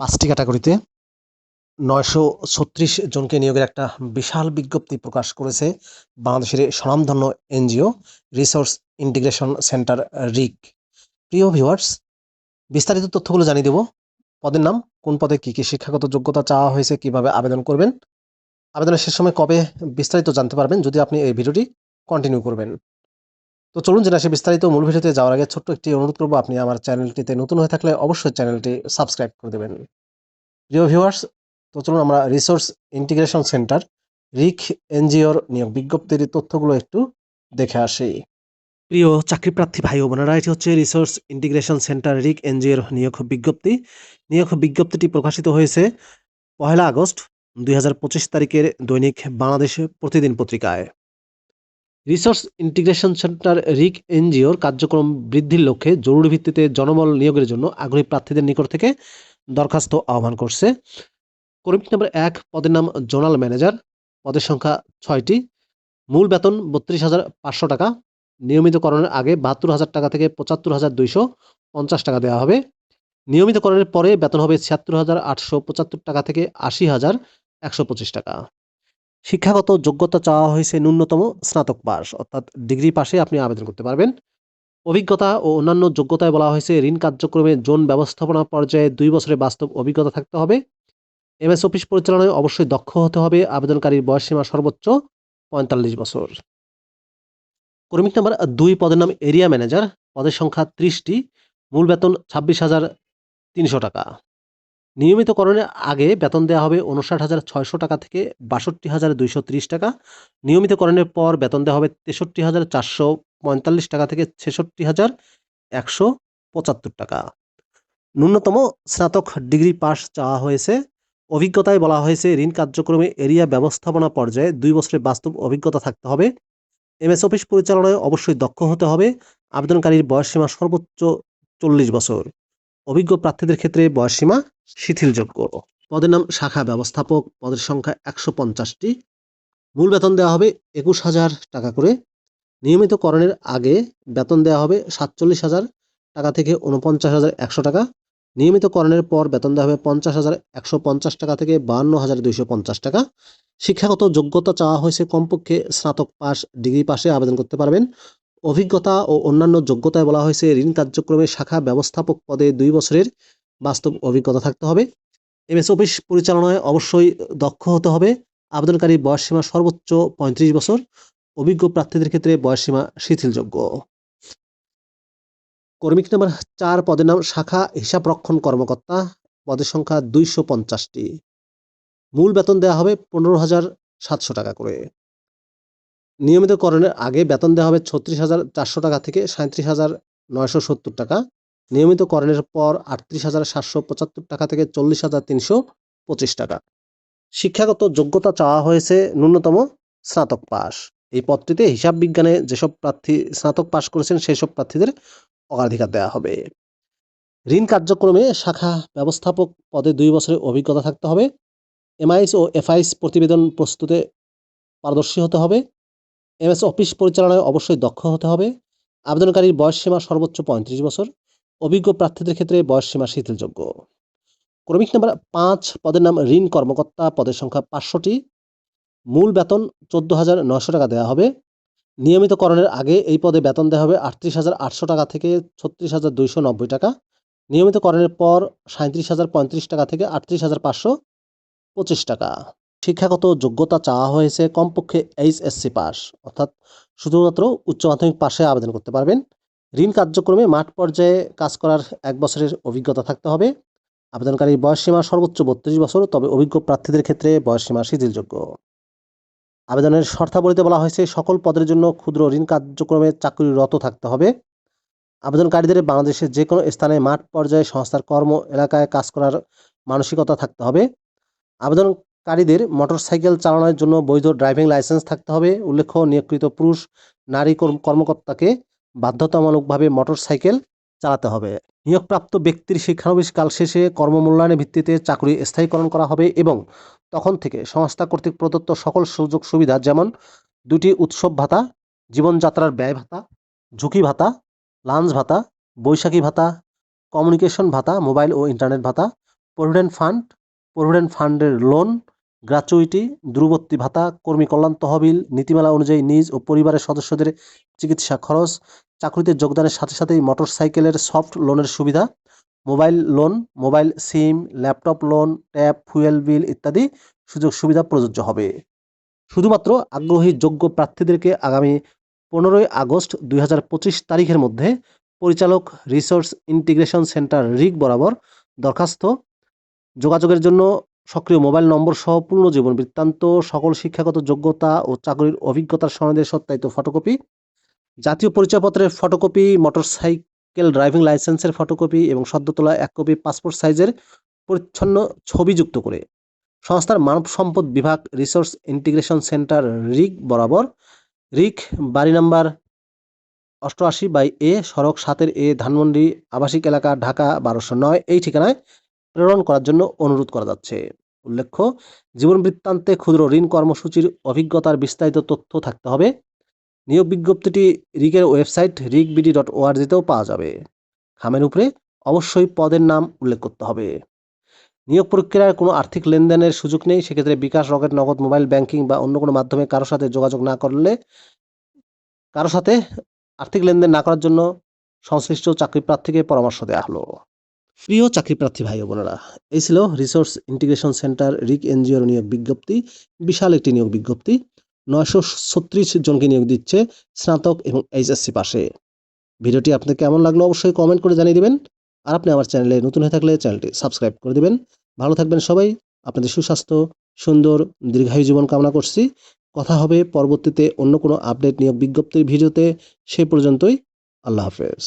পাঁচটি ক্যাটাগরিতে নয়শো ছত্রিশ জনকে নিয়োগের একটা বিশাল বিজ্ঞপ্তি প্রকাশ করেছে বাংলাদেশের স্বনামধন্য NGO resource integration centre RIC. প্রিয় ভিউয়ার্স, বিস্তারিত তথ্যগুলো জানিয়ে দেব। পদের নাম, কোন পদে কী কী শিক্ষাগত যোগ্যতা চাওয়া হয়েছে, কীভাবে আবেদন করবেন, আবেদনের শেষ সময় কবে বিস্তারিত জানতে পারবেন, যদি আপনি এই ভিডিওটি কন্টিনিউ করবেন। তো চলুন জেনে আসি বিস্তারিত মূল ভিডিওতে যাওয়ার আগে ছোট্ট একটি অনুরোধ করব, আপনি আমার চ্যানেলটিতে নতুন হয়ে থাকলে অবশ্যই চ্যানেলটি সাবস্ক্রাইব করে দেবেন। প্রিয় ভিউয়ার্স তো চলুন আমরা রিসোর্স ইন্টিগ্রেশন সেন্টার রিক এনজিওর নিয়োগ বিজ্ঞপ্তির তথ্যগুলো একটু দেখে আসি। প্রিয় চাকরিপ্রার্থী ভাই ও বোনেরা, এটি হচ্ছে রিসোর্স ইন্টিগ্রেশন সেন্টার রিক এনজিওর নিয়োগ বিজ্ঞপ্তি। নিয়োগ বিজ্ঞপ্তিটি প্রকাশিত হয়েছে পহেলা আগস্ট দুই হাজার পঁচিশ তারিখের দৈনিক বাংলাদেশ প্রতিদিন পত্রিকায়। রিসোর্স ইন্টিগ্রেশন সেন্টার রিক এনজিওর কার্যক্রম বৃদ্ধির লক্ষ্যে জরুরি ভিত্তিতে জনবল নিয়োগের জন্য আগ্রহী প্রার্থীদের নিকট থেকে দরখাস্ত আহ্বান করছে। কর্মী নম্বর এক, পদের নাম জোনাল ম্যানেজার। পদের সংখ্যা ছয়টি। মূল বেতন বত্রিশ হাজার পাঁচশো টাকা। নিয়মিতকরণের আগে বাহাত্তর হাজার টাকা থেকে পঁচাত্তর হাজার দুইশো পঞ্চাশ টাকা দেওয়া হবে। নিয়মিতকরণের পরে বেতন হবে ছিয়াত্তর হাজার আটশো পঁচাত্তর টাকা থেকে আশি হাজার একশো পঁচিশ টাকা। শিক্ষাগত যোগ্যতা চাওয়া হয়েছে ন্যূনতম স্নাতক পাস অর্থাৎ ডিগ্রি পাশে আপনি আবেদন করতে পারবেন। অভিজ্ঞতা ও অন্যান্য যোগ্যতায় বলা হয়েছে ঋণ কার্যক্রমে জোন ব্যবস্থাপনা পর্যায়ে দুই বছরের বাস্তব অভিজ্ঞতা থাকতে হবে। এমএস অফিস পরিচালনায় অবশ্যই দক্ষ হতে হবে, আবেদনকারীর বয়সসীমা সর্বোচ্চ পঁয়তাল্লিশ বছর। কর্মী নাম্বার দুই, পদের নাম এরিয়া ম্যানেজার, পদের সংখ্যা ত্রিশটি, মূল বেতন ছাব্বিশ হাজার তিনশো টাকা। নিয়মিতকরণের আগে বেতন দেওয়া হবে উনষাট হাজার ছয়শো টাকা থেকে বাষট্টি হাজার দুইশো ত্রিশ টাকা। নিয়মিতকরণের পর বেতন দেওয়া হবে তেষট্টি হাজার চারশো পঁয়তাল্লিশ টাকা থেকে ছেষট্টি হাজার একশো পঁচাত্তর টাকা। ন্যূনতম স্নাতক ডিগ্রি পাস চাওয়া হয়েছে। অভিজ্ঞতায় বলা হয়েছে, ঋণ কার্যক্রমে এরিয়া ব্যবস্থাপনা পর্যায়ে দুই বছরের বাস্তব অভিজ্ঞতা থাকতে হবে। এমএস অফিস পরিচালনায় অবশ্যই দক্ষ হতে হবে। আবেদনকারীর বয়সসীমা সর্বোচ্চ চল্লিশ বছর। অভিজ্ঞ প্রার্থীদের ক্ষেত্রে বয়সসীমা শিথিলযোগ্য। পদের নাম শাখা ব্যবস্থাপক, পদের সংখ্যা একশো পঞ্চাশটি। মূল বেতন দেওয়া হবে একুশ হাজার টাকা করে। নিয়মিতকরণের আগে বেতন দেওয়া হবে সাতচল্লিশ হাজার টাকা থেকে উনপঞ্চাশ হাজার একশো টাকা। নিয়মিতকরণের পর বেতন দেওয়া হবে পঞ্চাশ হাজার একশো পঞ্চাশ টাকা থেকে বাহান্ন হাজার দুইশো পঞ্চাশ টাকা। শিক্ষাগত যোগ্যতা চাওয়া হয়েছে কমপক্ষে স্নাতক পাস ডিগ্রি পাশে আবেদন করতে পারবেন। অভিজ্ঞতা ও অন্যান্য যোগ্যতায় বলা হয়েছে, ঋণ কার্যক্রমে শাখা ব্যবস্থাপক পদে দুই বছরের বাস্তব অভিজ্ঞতা থাকতে হবে। এমএস অফিস পরিচালনায় অবশ্যই দক্ষ হতে হবে। আবেদনকারী বয়সসীমা সর্বোচ্চ পঁয়ত্রিশ বছর। অভিজ্ঞ প্রার্থীদের ক্ষেত্রে বয়সসীমা শিথিলযোগ্য। কর্মিক নাম্বার চার পদের নাম শাখা হিসাবরক্ষণ কর্মকর্তা। পদের সংখ্যা দুইশো পঞ্চাশটি। মূল বেতন দেওয়া হবে পনেরো হাজার সাতশো টাকা করে। নিয়মিতকরণের আগে বেতন দেওয়া হবে ছত্রিশ হাজার চারশো টাকা থেকে সাঁত্রিশ হাজার নয়শো সত্তর টাকা। নিয়মিতকরণের পর আটত্রিশ হাজার সাতশো পঁচাত্তর টাকা থেকে চল্লিশ হাজার তিনশো পঁচিশ টাকা। শিক্ষাগত যোগ্যতা চাওয়া হয়েছে ন্যূনতম স্নাতক পাস এই পদটিতে হিসাব বিজ্ঞানে যেসব প্রার্থী স্নাতক পাশ করেছেন সেই সব প্রার্থীদের অগ্রাধিকার দেওয়া হবে। ঋণ কার্যক্রমে শাখা ব্যবস্থাপক পদে দুই বছরের অভিজ্ঞতা থাকতে হবে। এমআইস ও এফআইস প্রতিবেদন প্রস্তুতে পারদর্শী হতে হবে। এমএস অফিস পরিচালনায় অবশ্যই দক্ষ হতে হবে। আবেদনকারীর বয়সসীমা সর্বোচ্চ পঁয়ত্রিশ বছর। অভিজ্ঞ প্রার্থীদের ক্ষেত্রে বয়সসীমা শিথিলযোগ্য। ক্রমিক নাম্বার পাঁচ, পদের নাম ঋণ কর্মকর্তা, পদের সংখ্যা পাঁচশোটি। মূল বেতন চোদ্দ হাজার নশো টাকা দেওয়া হবে। নিয়মিতকরণের আগে এই পদে বেতন দেওয়া হবে আটত্রিশ হাজার আটশো টাকা থেকে ছত্রিশ হাজার দুইশো নব্বই টাকা। নিয়মিতকরণের পর সাঁত্রিশ হাজার পঁয়ত্রিশ টাকা থেকে আটত্রিশ হাজার পাঁচশো পঁচিশ টাকা। শিক্ষাগত যোগ্যতা চাওয়া হয়েছে কমপক্ষে এইচএসসি পাস, অর্থাৎ শুধুমাত্র উচ্চ মাধ্যমিক পাশে আবেদন করতে পারবেন। ঋণ কার্যক্রমে মাঠ পর্যায়ে কাজ করার এক বছরের অভিজ্ঞতা থাকতে হবে। আবেদনকারীর বয়সসীমা সর্বোচ্চ বত্রিশ বছর, তবে অভিজ্ঞ প্রার্থীদের ক্ষেত্রে বয়সসীমা শিথিলযোগ্য। আবেদনের শর্তাবলীতে বলা হয়েছে, সকল পদের জন্য ক্ষুদ্র ঋণ কার্যক্রমে চাকরিরত থাকতে হবে। আবেদনকারীদের বাংলাদেশের যে কোনো স্থানে মাঠ পর্যায়ে সংস্থার কর্ম এলাকায় কাজ করার মানসিকতা থাকতে হবে। আবেদনকারীদের মোটরসাইকেল চালানোর জন্য বৈধ ড্রাইভিং লাইসেন্স থাকতে হবে। উল্লেখ্য, নিয়োগকৃত পুরুষ, নারী কর্ম- কর্মকর্তাকে বাধ্যতামূলকভাবে মোটরসাইকেল চালাতে হবে। নিয়োগপ্রাপ্ত ব্যক্তির শিক্ষানবিশ কাল শেষে কর্মমূল্যায়নের ভিত্তিতে চাকরি স্থায়ীকরণ করা হবে এবং তখন থেকে সংস্থা কর্তৃক প্রদত্ত সকল সুযোগ সুবিধা যেমন দুটি উৎসব ভাতা, জীবনযাত্রার ব্যয় ভাতা, ঝুঁকি ভাতা, লাঞ্চ ভাতা, বৈশাখী ভাতা, কমিউনিকেশন ভাতা, মোবাইল ও ইন্টারনেট ভাতা, প্রভিডেন্ট ফান্ড, প্রভিডেন্ট ফান্ডের লোন গ্র্যাচুইটি দূরবর্তী ভাতা, কর্মী কল্যাণ তহবিল, নীতিমালা অনুযায়ী নিজ ও পরিবারের সদস্যদের চিকিৎসা খরচ, চাকরিতে যোগদানের সাথে সাথেই মোটর সাইকেলের সফট লোনের সুবিধা, mobile loan, mobile SIM, laptop loan, tab, fuel bill ইত্যাদি সুযোগ সুবিধা প্রযোজ্য হবে। শুধুমাত্র আগ্রহী যোগ্য প্রার্থীদেরকে আগামী পনেরোই আগস্ট দুই হাজার পঁচিশ তারিখের মধ্যে পরিচালক রিসোর্স ইন্টিগ্রেশন সেন্টার রিক বরাবর দরখাস্ত। যোগাযোগের জন্য সক্রিয় মোবাইল নম্বর সহ পূর্ণ জীবন বৃত্তান্ত, সকল শিক্ষাগত যোগ্যতা ও চাকরির অভিজ্ঞতার সনদের সত্যায়িত ফটোকপি, জাতীয় পরিচয়পত্রের ফটোকপি, মোটরসাইকেল ড্রাইভিং লাইসেন্সের ফটোকপি এবং সদ্য তোলা এক কপি পাসপোর্ট সাইজের পরিচ্ছন্ন ছবি যুক্ত করে। সংস্থার মানব সম্পদ বিভাগ রিসোর্স ইন্টিগ্রেশন সেন্টার রিক বরাবর। রিক বাড়ি নাম্বার অষ্টআশি বাই এ, সড়ক সাতের এ, ধানমন্ডি, আবাসিক এলাকা, ঢাকা বারোশো নয়। এই ঠিকানায় প্রেরণ করার জন্য অনুরোধ করা যাচ্ছে। উল্লেখ্য, জীবন বৃত্তান্তে ক্ষুদ্র ঋণ কর্মসূচির অভিজ্ঞতার বিস্তারিত তথ্য থাকতে হবে। নিয়োগ বিজ্ঞপ্তিটি রিকের ওয়েবসাইট রিক বিডি ডট ওআরজিতেও পাওয়া যাবে। খামের উপরে অবশ্যই পদের নাম উল্লেখ করতে হবে। নিয়োগ প্রক্রিয়ার কোনো আর্থিক লেনদেনের সুযোগ নেই, সেক্ষেত্রে bKash, Rocket, Nagad, mobile banking বা অন্য কোনো মাধ্যমে কারোর সাথে যোগাযোগ না করলে কারোর সাথে আর্থিক লেনদেন না করার জন্য সংশ্লিষ্ট চাকরি প্রার্থীকে পরামর্শ দেওয়া হলো। প্রিয় চাকরি প্রার্থী ভাই বোনেরা, এই ছিল রিসোর্স ইন্টিগ্রেশন সেন্টার রিক এনজিওর নিয়োগ বিজ্ঞপ্তি, বিশাল একটি নিয়োগ বিজ্ঞপ্তি। নয়শো ছত্রিশ জনকে নিয়োগ দিচ্ছে স্নাতক এবং এইচএসসি পাশে। ভিডিওটি আপনাকে কেমন লাগল অবশ্যই কমেন্ট করে জানিয়ে দেবেন। আর আপনি আমার চ্যানেলে নতুন হয়ে থাকলে চ্যানেলটি সাবস্ক্রাইব করে দেবেন। ভালো থাকবেন সবাই, আপনাদের সুস্বাস্থ্য, সুন্দর, দীর্ঘায়ু জীবন কামনা করছি। কথা হবে পরবর্তীতে অন্য কোনো আপডেট নিয়োগ বিজ্ঞপ্তির ভিডিওতে। সে পর্যন্তই, আল্লাহ হাফেজ।